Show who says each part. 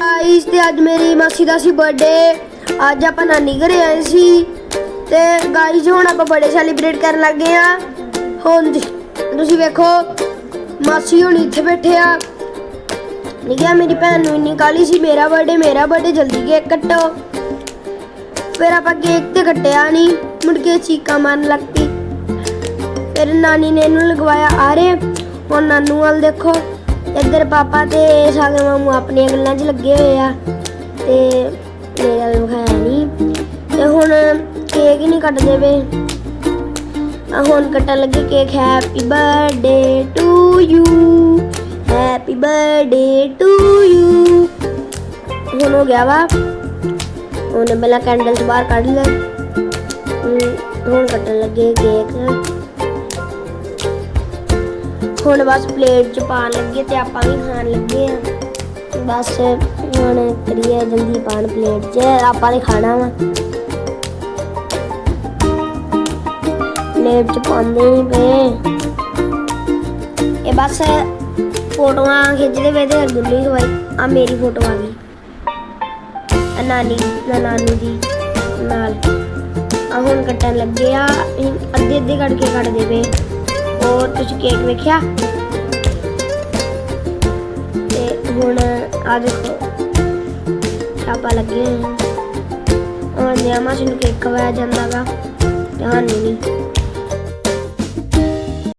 Speaker 1: Guys ਤੇ ਅੱਜ ਮੇਰੀ ਮਾਸੀ ਦਾ ਸੀ ਬਰਥਡੇ ਅੱਜ ਆਪਾਂ ਨਾਨੀ ਘਰੇ ਆਏ ਸੀ। ਤੇ ਗਾਈਸ ਹੁਣ ਆਪਾਂ ਬਰਥਡੇ ਸੈਲੀਬ੍ਰੇਟ ਕਰਨ ਲੱਗੇ ਆ ਹੁਣ ਤੁਸੀਂ ਵੇਖੋ, ਮਾਸੀ ਹੁਣ ਇੱਥੇ ਬੈਠੇ ਆ। ਨਿਕਿਆ ਮੇਰੀ ਭੈਣ ਨੂੰ ਇੰਨੀ ਕਾਲੀ ਸੀ, ਮੇਰਾ ਬਰਥਡੇ ਮੇਰਾ ਬਰਥਡੇ ਜਲਦੀ ਕੇਕ ਕੱਟੋ। ਫਿਰ ਆਪਾਂ ਕੇਕ ਤੇ ਕੱਟਿਆ ਨਹੀਂ, ਮੁੜ ਕੇ ਚੀਕਾਂ ਮਾਰਨ ਲੱਗ ਪਈ। ਫਿਰ ਨਾਨੀ ਨੇ ਇਹਨੂੰ ਲਗਵਾਇਆ ਆਰੇ ਹੁਣ ਨਾਨੂ ਵੱਲ ਦੇਖੋ। ਇੱਧਰ ਪਾਪਾ ਤੇ ਸਾਗਰ ਮਾਮੂ ਆਪਣੀਆਂ ਗੱਲਾਂ 'ਚ ਲੱਗੇ ਹੋਏ ਆ ਤੇ ਮੇਰੇ ਵੱਲ ਵਿਖਾਇਆ ਨਹੀਂ। ਤੇ ਹੁਣ ਕੇਕ ਹੀ ਨਹੀਂ ਕੱਟਦੇ ਵੇ ਆ ਹੁਣ ਕੱਟਣ ਲੱਗੇ cake happy birthday to you happy birthday to you ਹੁਣ ਹੋ ਗਿਆ ਵਾ। ਉਹਨੇ ਪਹਿਲਾਂ ਕੈਂਡਲ ਕੈਂਡਲਸ ਬਾਹਰ ਕੱਢ ਲਿਆ। ਹੁਣ ਕੱਟਣ ਲੱਗੇ ਕੇਕ ਹੁਣ ਬਸ ਪਲੇਟ 'ਚ ਪਾਣ ਲੱਗੇ ਤੇ ਆਪਾਂ ਵੀ ਖਾਣ ਲੱਗੇ ਆ। ਬਸ ਹੁਣ ਕਰੀਏ ਜਲਦੀ ਪਾਣ ਪਲੇਟ 'ਚ, ਆਪਾਂ ਨੇ ਖਾਣਾ ਵਾ। ਪਲੇਟ 'ਚ ਪਾਉਂਦੇ ਨਹੀਂ ਪਏ। ਇਹ ਬਸ ਫੋਟੋਆਂ ਖਿੱਚਦੇ ਪਏ ਤੇ ਗੁੱਲੀ ਹੋਈ ਆ ਮੇਰੀ ਫੋਟੋ ਆ ਗਈ। ਆ ਨਾਨੀ ਦੀ ਨਾਲ। ਆ ਹੁਣ ਕੱਟਣ ਲੱਗੇ ਆ ਅੱਧੇ ਅੱਧੇ ਕੱਟ ਕੇ ਕੱਟਦੇ ਪਏ। ਤੁਸੀਂ ਕੇਕ ਵੇਖਿਆ? ਤੇ ਹੁਣ ਆ ਦੇਖੋ, ਛਾਪਾ ਲੱਗੇ ਹੋਏ ਆ ਹੁਣ ਨਿਆਮਾ ਨੂੰ ਕੇਕ ਖਵਾਇਆ ਜਾਂਦਾਗਾ ਤੇ ਨਹੀਂ।